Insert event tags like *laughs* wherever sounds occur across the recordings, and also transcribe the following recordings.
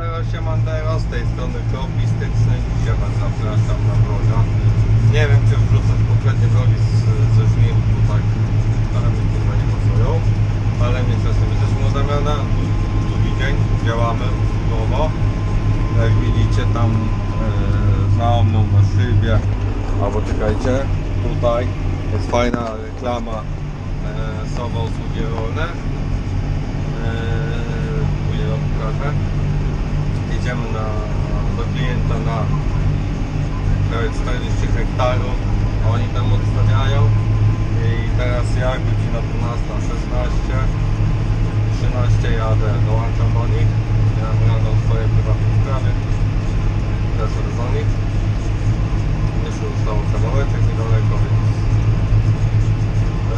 Siemandero, z tej strony Kopistyczny. Dzisiaj Was zapraszam na vloga. Nie wiem, czy wrzucę poprzednie vlogi z, ze żniw, bo tak ale mi kurwa nie pasują. Ale mnie czasem jesteśmy u Damiana, drugi dzień, działamy nowo. Jak widzicie tam e, za mną na szybie, albo czekajcie, tutaj jest fajna reklama e, Sowa usługi rolne. Pokażę. Jedziemy na, do klienta na prawie 40 hektarów. Oni tam odstawiają. I teraz ja, godzina 12.16 13 jadę, dołączam do nich. Mam rano swoje prywatne sprawy. Teraz jadę do nich. Jeszcze zostało kawałeczek niedaleko, więc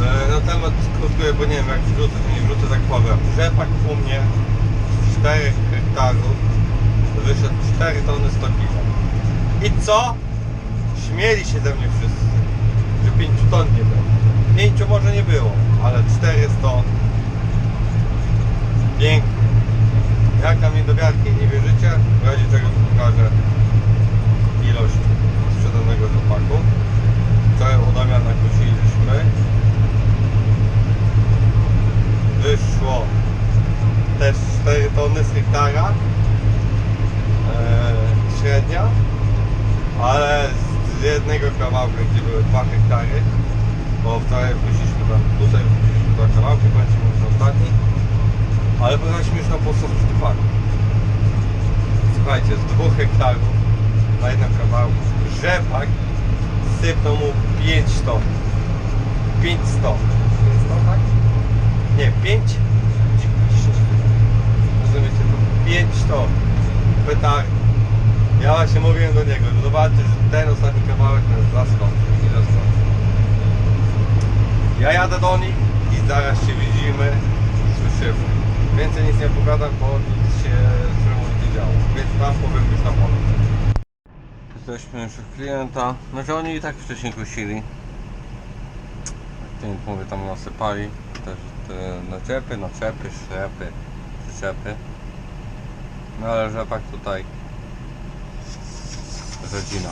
E, Na temat krótko, bo nie wiem jak wrzucę, nie wrzucę, tak powiem. Rzepak u mnie z 4 hektarów wyszedł 4 tony 100 kg. I co? Śmieli się ze mnie wszyscy, że 5 ton nie było. 5 może nie było, ale 400 pięknie. Jak na mnie do wiarki nie wierzycie, w razie czego pokażę ilość sprzedanego rzepaku. Wczoraj u Damiana wyszło też 4 tony z hektara średnia ale z jednego kawałka gdzie były 2 hektary bo wczoraj wróciliśmy tam tutaj wróciliśmy dwa kawałki będzie mówić ostatni ale pojechaliśmy już na postać Stefanu słuchajcie z 2 hektarów na jednym kawałku rzepak sypnął mu 5 ton. 5 ton. 5 ton tak? Nie, 5 Rozumiecie to? 5 ton Petardy Ja właśnie mówiłem do niego, że że ten ostatni kawałek zaskoczy i zaskoczy Ja jadę do nich i zaraz się widzimy Słyszymy Więcej nic nie opowiadam, bo nic się z nie działo Więc tam powiem już na polu. Jesteśmy już u klienta. Znaczy oni i tak wcześniej jak to mówię, tam nasypali też te naczepy, naczepy, szrepy, przyczepy. No ale rzepak tutaj rodzina.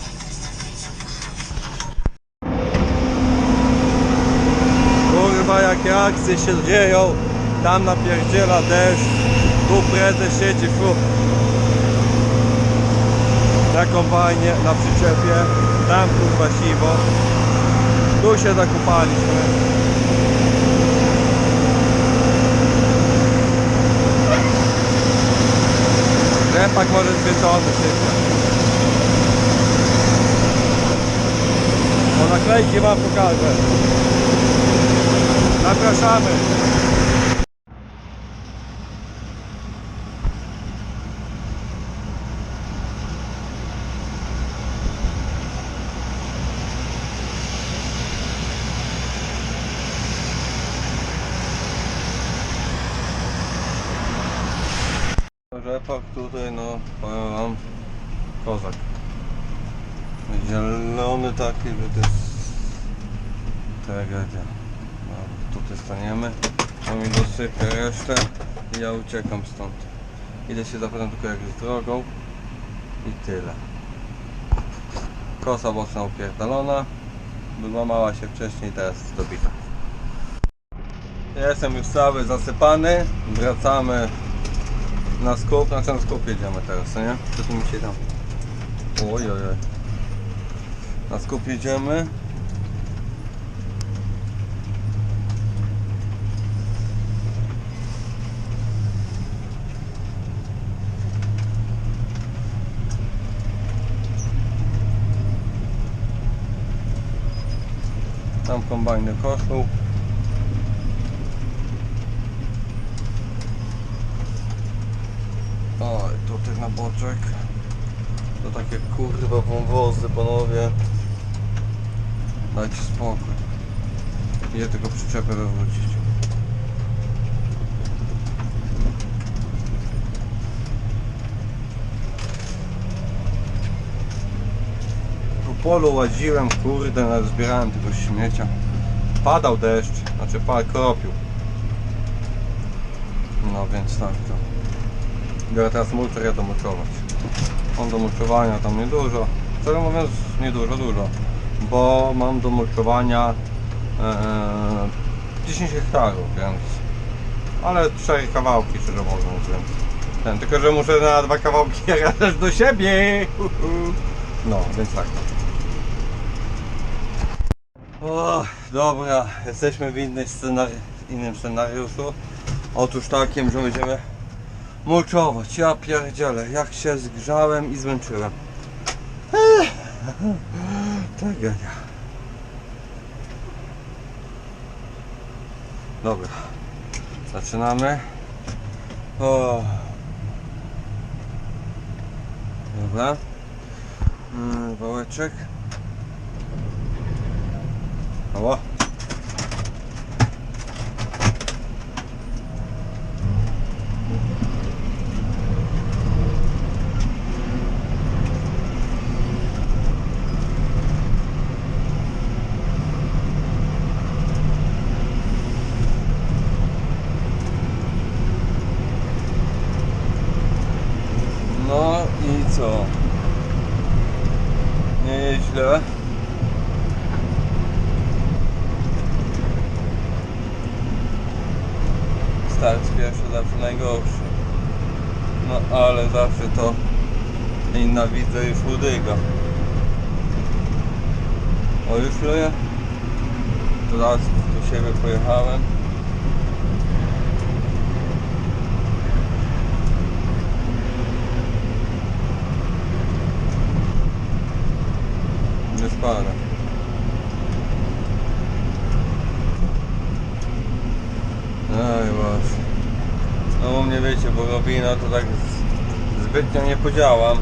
Kurwa jakie akcje się dzieją, tam napierdziela deszcz, tu prezes siedzi fu. Na kombajnie, na przyczepie, tam kurwa siwo. Tu się zakupaliśmy. Rzepak może zwieczony sypia. O naklejki wam pokażę. Zapraszamy. Rzepak tutaj, no powiem wam, kozak. Zielony taki, że to jest tragedia. No, tutaj staniemy, on mi dosypie resztę i ja uciekam stąd. Idę się zapytam tylko jak jest drogą i tyle. Kosa boczna upierdolona, wyłamała się wcześniej, teraz dobita. Jestem już cały zasypany, wracamy na znaczy na skup jedziemy teraz, nie? Co tu mi się tam? Oj, oj, oj. Na skup jedziemy. Tam kombajny koszą. Tutaj na boczek. To takie kurwa wąwozy, panowie. Dajcie spokój. Idę tylko przyczepę wywrócić. Po polu łaziłem, kurde, nawet zbierałem tego śmiecia. Padał deszcz, znaczy padł kropił. No więc tak to. Biorę teraz mulcher, to mulczować. Mam do mulczowania tam niedużo. Szczerze mówiąc, nie dużo. Bo mam do mulczowania e, 10 hektarów, więc... Ale 4 kawałki, szczerze mówiąc, więc... Ten, tylko, że muszę na dwa kawałki *laughs* jechać do siebie. No, więc tak. O, dobra, jesteśmy w innej scenari- innym scenariuszu. Otóż takim, że będziemy mulczować. Ja pierdzielę, jak się zgrzałem i zmęczyłem. Ech, *laughs* Tragedia. Dobra, zaczynamy. O. Dobra. Mm, Wałeczek. Ała. No i co? Nie jest źle. Start pierwszy zawsze najgorszy. No ale zawsze to nienawidzę już łudyga. O już leje? Teraz do siebie pojechałem. Jest parę. Właśnie. No u mnie wiecie, bo robina to tak zbytnio nie podziałam.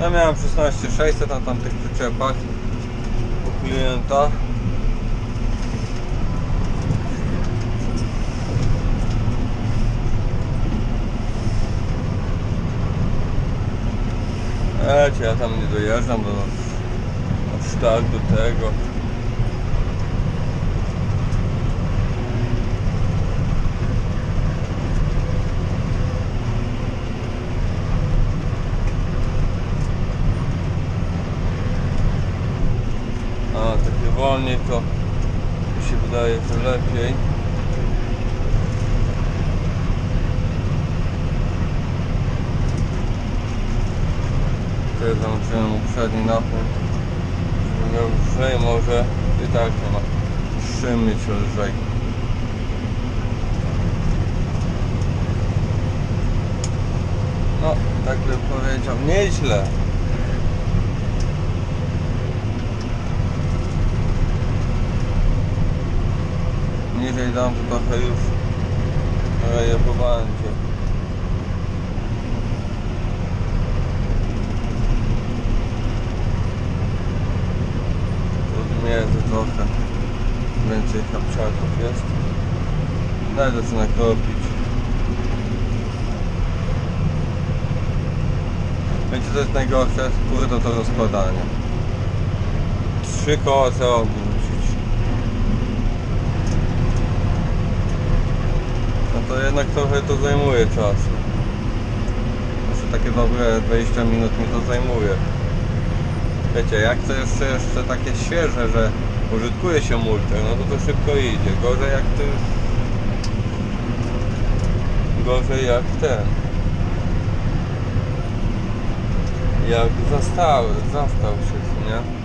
Ja miałem 16600 na tamtych przyczepach u klienta. Ecie, ja tam nie dojeżdżam do, od sztak do tego. A, takie wolniej to mi się wydaje, że lepiej. Tutaj załączyłem uprzedni napój. Żeby miał lżej może i tak nie ma. Czym mieć lżej. No, tak bym powiedział, nieźle. Niżej dam to trochę już reje po bandzie. Tu między trochę więcej kapciaków jest. Daj zaczyna kropić. Wiecie co jest najgorsze? Kurde to rozkładanie. Trzy koła trzeba obrócić. No to jednak trochę to zajmuje czasu. Jeszcze takie dobre 20 minut mi to zajmuje. Wiecie, jak to jeszcze, jeszcze takie świeże, że użytkuje się multer, no to to szybko idzie. Gorzej jak ty... Gorzej jak ten. Jak zastały, zastał się, nie?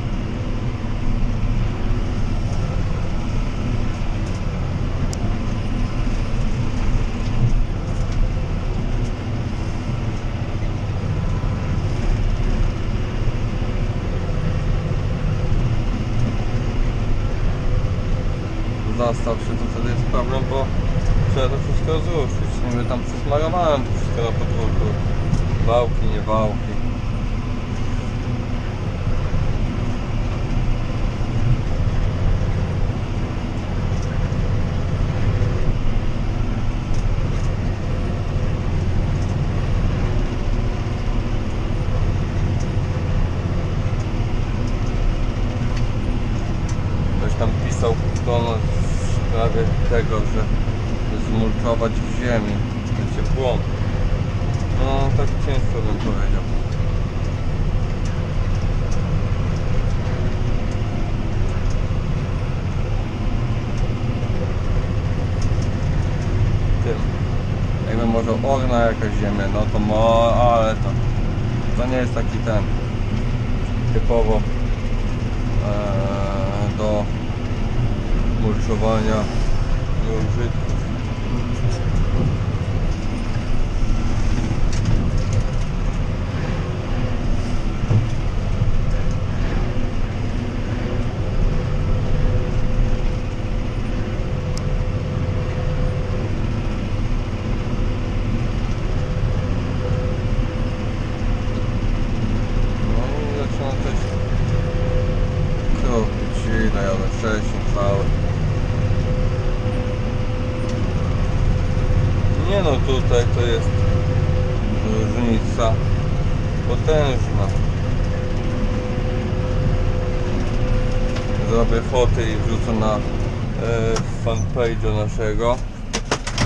Naszego.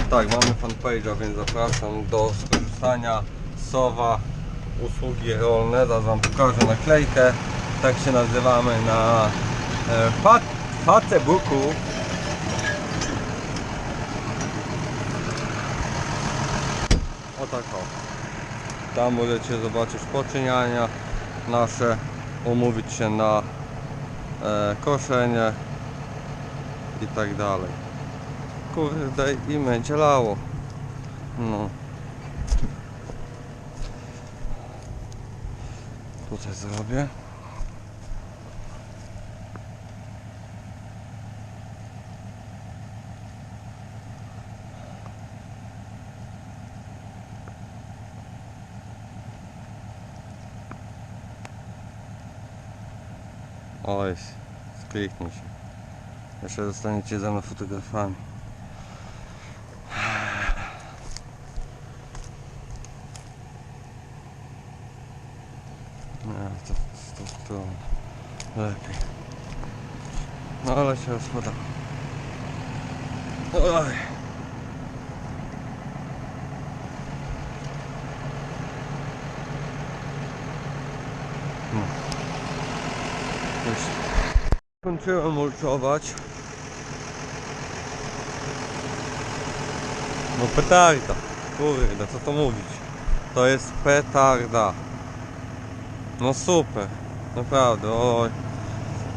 Tak, mamy fanpage'a, więc zapraszam do skorzystania. Sowa, usługi rolne. Zaraz Wam pokażę naklejkę. Tak się nazywamy na e, Fa- Facebooku. O tak o. Tam możecie zobaczyć poczyniania nasze, umówić się na e, koszenie i tak dalej. Kurde i będzie lało. No. Tutaj zrobię. Oj, skliknij się. Jeszcze zostaniecie ze mną fotografami. To tą stroną lepiej. No ale się rozpada. Oj. No. Już Skończyłem mulczować. No petarda. Kurde, co to mówić? To jest petarda. No super. Naprawdę, oj.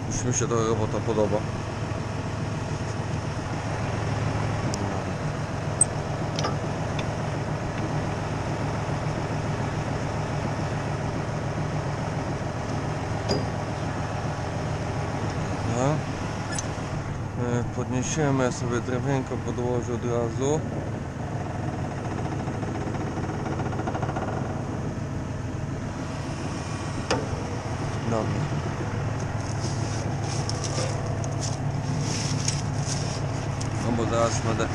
Już mi się ta robota podoba. Dobra. E, Podniesiemy sobie drewienko podłożę od razu. Dobra. No bo zaraz będę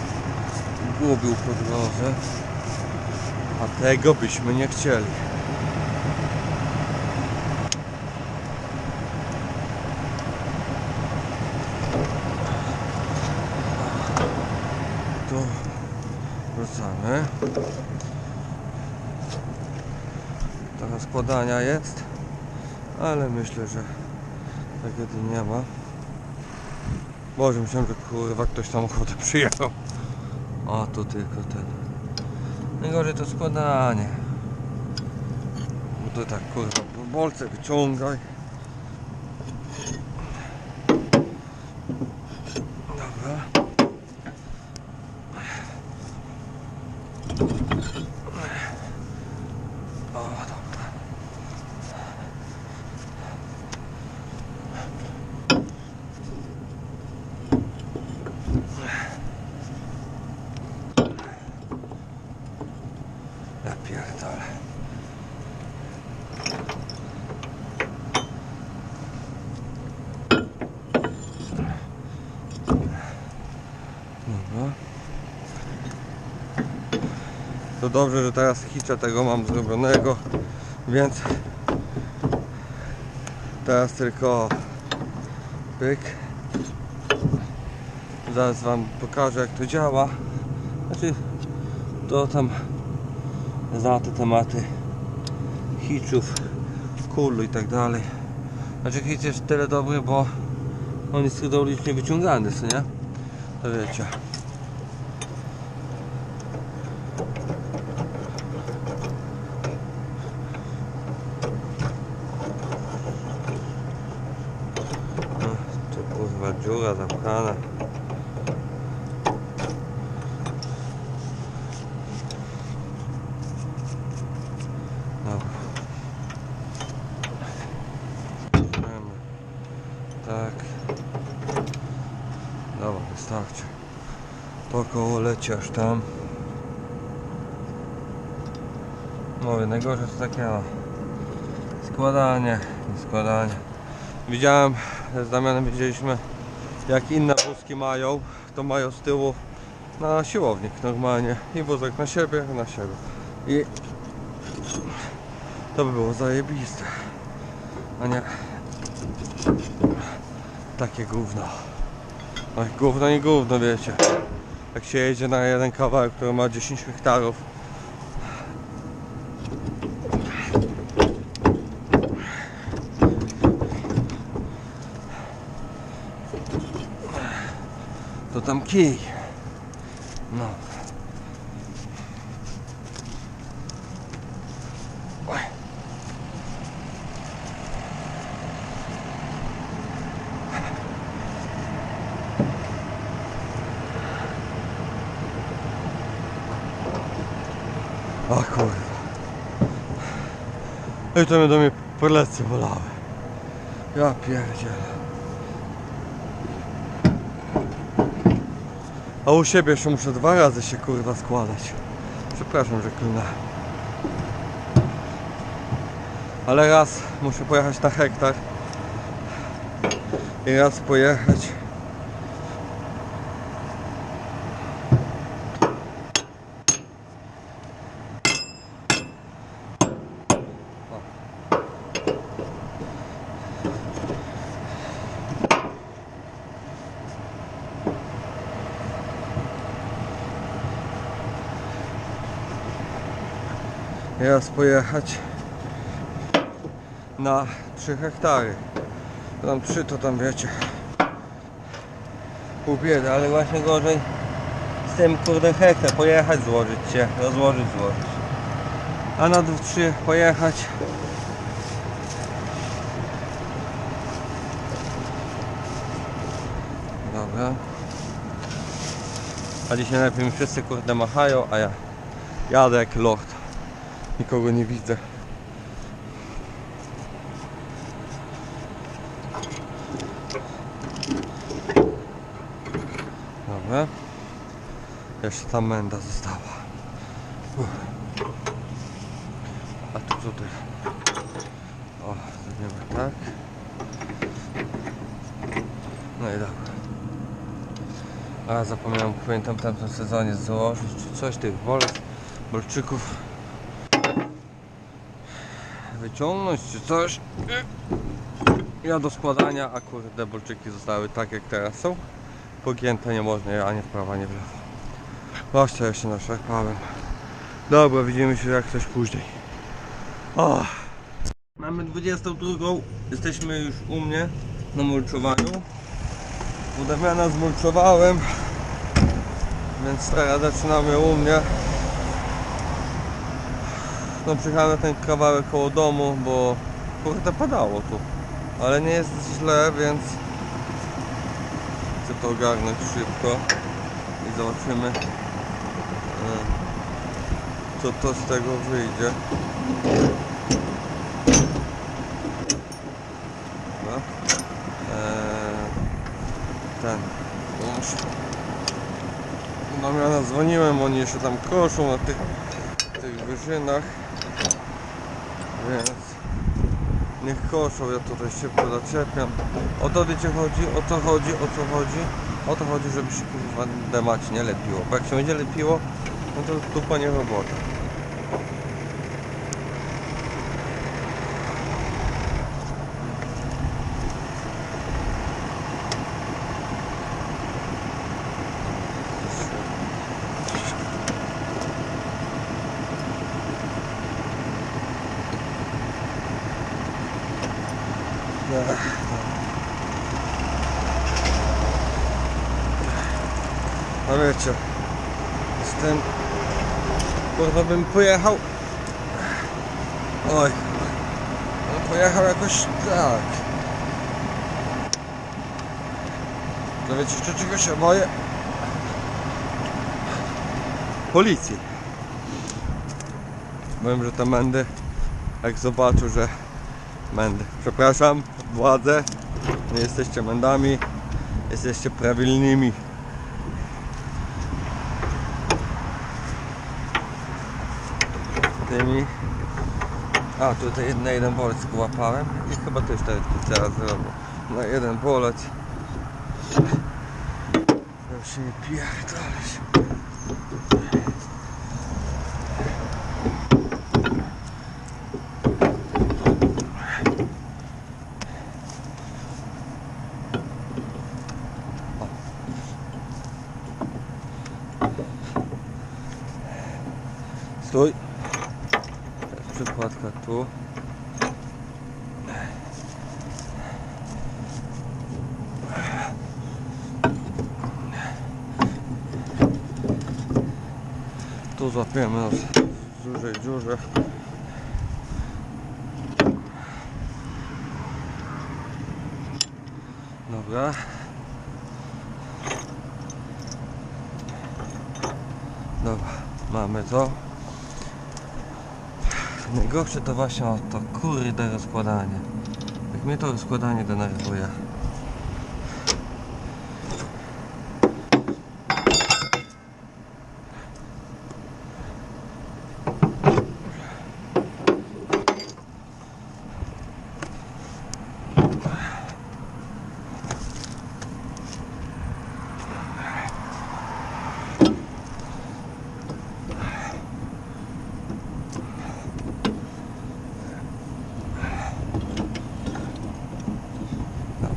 gubił po drodze. A tego byśmy nie chcieli. Tu wrzucamy. Trochę składania jest, ale myślę, że tragedii nie ma. Boże, myślałem, że kurwa ktoś tam ochotę *laughs* przyjechał. A tu tylko ten. Najgorzej to składanie. Bo to tak kurwa, bolce wyciągaj. Dobra. O, dobra. Ja pierdolę. Dobra. To dobrze, że teraz hicza tego mam zrobionego, więc teraz tylko pyk. Zaraz wam pokażę jak to działa. Znaczy to tam zna te tematy hitchów, kulu i tak dalej. Znaczy hitch jest tyle dobry, bo on jest hydraulicznie wyciągany, co nie? To wiecie. No, tu kurwa zapchana. Dobra. Tak. Dobra, wystarczy. To koło leci aż tam. Mówię, najgorsze to takie składanie, nie składanie. Widziałem, z Damianem widzieliśmy jak inne wózki mają, to mają z tyłu na siłownik normalnie i wózek na siebie, na siebie. I to by było zajebiste. A nie takie gówno. Oj, gówno nie gówno, wiecie. Jak się jedzie na jeden kawałek, który ma 10 hektarów. To tam kij. No. Oj. O kurwa. I to mnie do mnie plecy bolały. Ja pierdzielę. A u siebie jeszcze muszę dwa razy się kurwa składać. Przepraszam, że klnę. Ale raz muszę pojechać na hektar. I raz pojechać. Raz pojechać na 3 hektary. Tam 3 to tam wiecie. Pół biedy, ale właśnie gorzej z tym kurde hektar pojechać, złożyć się, rozłożyć, złożyć. A na 3 pojechać. Dobra. A dzisiaj najpierw mi wszyscy kurde machają, a ja jadę jak lord. Nikogo nie widzę. Dobra. Jeszcze tam menda została. A tu tutaj. O, zrobimy tak. No i dobra. A zapomniałem, pamiętam w tamtym sezonie założyć czy coś tych bolów, bolczyków wyciągnąć czy coś. Ja do składania, a kurde bolczyki zostały tak jak teraz są. Pogięte nie można ani w prawo, ani w lewo. Właśnie ja się naszarpałem. Dobra, widzimy się jak coś później. O. Mamy 22. Jesteśmy już u mnie na mulczowaniu. U Damiana zmulczowałem. Więc teraz zaczynamy u mnie. No przyjechałem na ten kawałek koło domu, bo kurde padało tu. Ale nie jest źle, więc chcę to ogarnąć szybko i zobaczymy e, co to z tego wyjdzie. Dobra. Eee, ten. Muszę. Damiana dzwoniłem, oni jeszcze tam koszą na tych, tych wyżynach. Więc niech koszą, ja tutaj szybko zaczepiam. O to wiecie chodzi, o co chodzi, o co chodzi? O to chodzi, żeby się kurwa demać nie lepiło. Bo jak się będzie lepiło, no to dupa nie robota. No wiecie, tym kurwa bym pojechał. Oj, no pojechał jakoś tak. To wiecie, czego się boję? Policji. Powiem, że te mędy, jak zobaczył, że mędy. Przepraszam, władze, nie jesteście mędami, jesteście prawilnymi. A, tutaj na jeden bolec łapałem i chyba też tak teraz zrobię. Na jeden bolec. Chciał się nie pierdolić. Tu złapiemy nas w dużej dziurze. Dobra. Dobra, mamy to. Najgorsze to właśnie o to kurde rozkładanie. Jak mnie to rozkładanie denerwuje.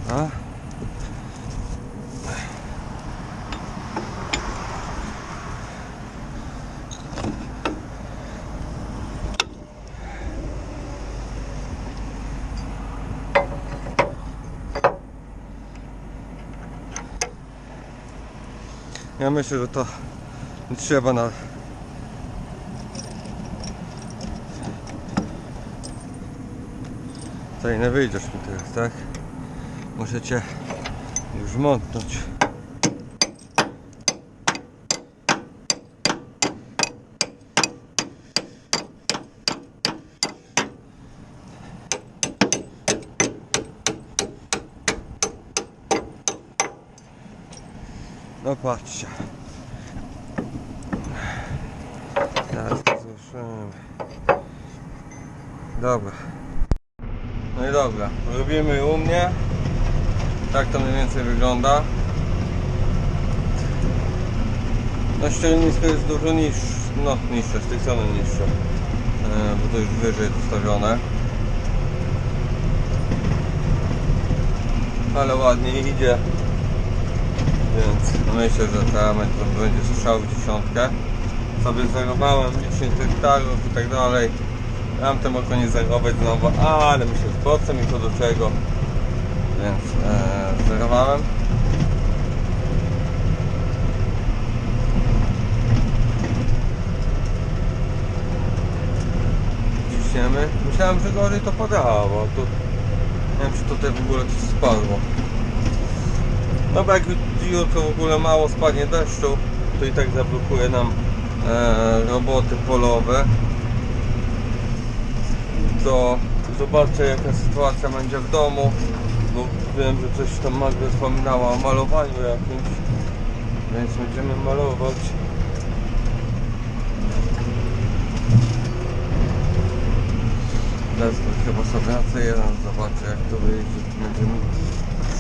Dobra. Ja myślę, że to trzeba na Tutaj nie wyjdziesz mi teraz, tak? Muszę cię już mątnąć. No patrzcie. Teraz to złuszymy. Dobra. No i dobra, robimy u mnie. Tak to mniej więcej wygląda. No ściernisko jest dużo niższe, no niższe, z tej strony niższe. E, bo to już wyżej jest ustawione. Ale ładnie idzie. Więc myślę, że teraz to będzie strzał w dziesiątkę. Sobie zerowałem 10 hektarów i tak dalej. Mam tym oko nie zerować znowu, ale myślę, że po co mi to do czego. Więc e, zerowałem. Myślałem, że gorzej to padało, bo tu nie wiem, czy tutaj w ogóle coś spadło. No bo jak jutro w ogóle mało spadnie deszczu, to i tak zablokuje nam e, roboty polowe. To zobaczę jaka sytuacja będzie w domu, bo wiem, że coś tam Magda wspominała o malowaniu jakimś, więc będziemy malować. To chyba sobie C1 zobaczę jak to wyjdzie, czy będzie mi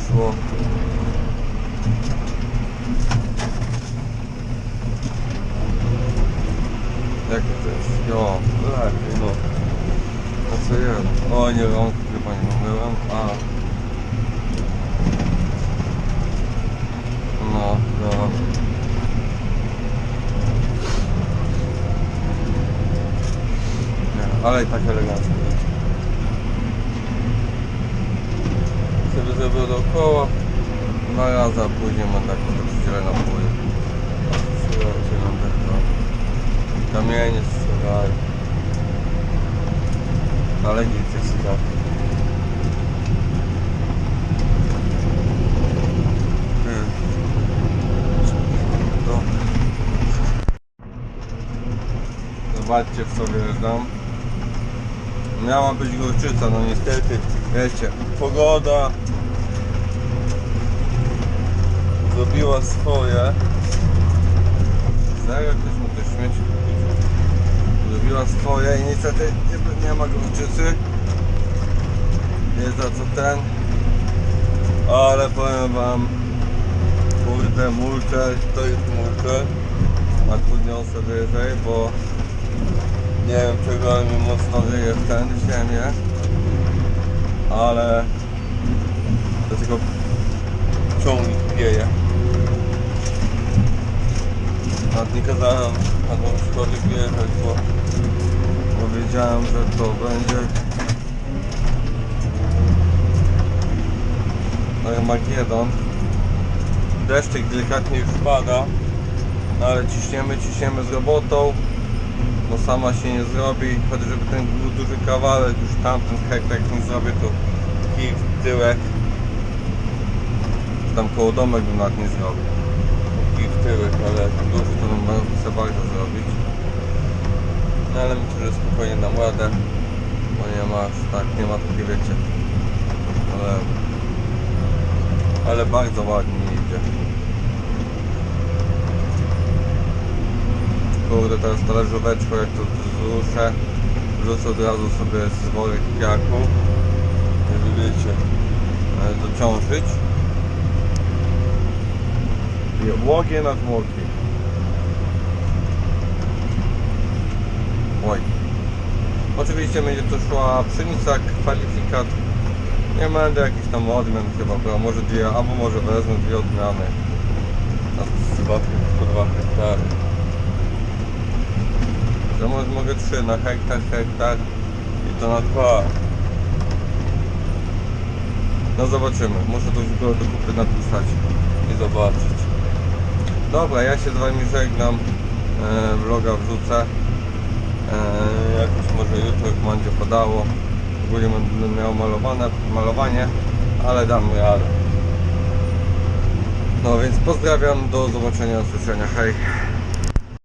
szło. Jak to jest? Jo, lepiej no. A co ja? O nie, rąk chyba nie umyłem, a... No, no. Nie, ale i tak elegancko. będzie. dookoła. Dwa razy, a później mam tak rozdzielę na pół. Słuchajcie, mam tak to. Kamienie strzelają. Ale nic jest tak. Hmm. W co wjeżdżam. Miała być górczyca, no niestety, wiecie, pogoda zrobiła swoje. Serio, ktoś mu te śmieci? Zrobiła swoje i niestety nie, nie ma górczycy. Nie za co ten. Ale powiem wam, kurde, multer, to jest multer. A podniosę wyżej, bo nie wiem czego, mi mocno wyje w ten ziemię. Ale do tego ciągnik wieje. Nawet nie kazałem na komuśkolwiek wjechać, bo, bo wiedziałem, że to będzie Armagedon. Deszczyk delikatnie już pada, no ale ciśniemy, ciśniemy z robotą bo sama się nie zrobi, choć żeby ten duży kawałek, już tamten hektar nie zrobię, to kij w tyłek, tam koło domek bym nawet nie zrobił, ale jak duży to bym chcę bardzo zrobić, no ale myślę, że spokojnie dam radę, bo nie ma tak, nie ma takiej wiecie, ale, ale bardzo ładnie idzie. Kurde, teraz talerzóweczko jak to zruszę, wrzucę od razu sobie z worek piachu, żeby wiecie, dociążyć. Łogie nad łoki. Oj. Oczywiście będzie to szła pszenica, kwalifikat. Nie będę jakichś tam odmian chyba brał, może dwie, albo może wezmę dwie odmiany. Na dwa, dwa hektary. To może mogę trzy na hektar, hektar i to na dwa. No zobaczymy. Muszę to go do kupy napisać i zobaczyć. Dobra, ja się z wami żegnam. E, vloga wrzucę. E, jakoś może jutro jak będzie padało. Ogólnie będę miał malowane, malowanie, ale dam radę. No więc pozdrawiam, do zobaczenia, usłyszenia, hej.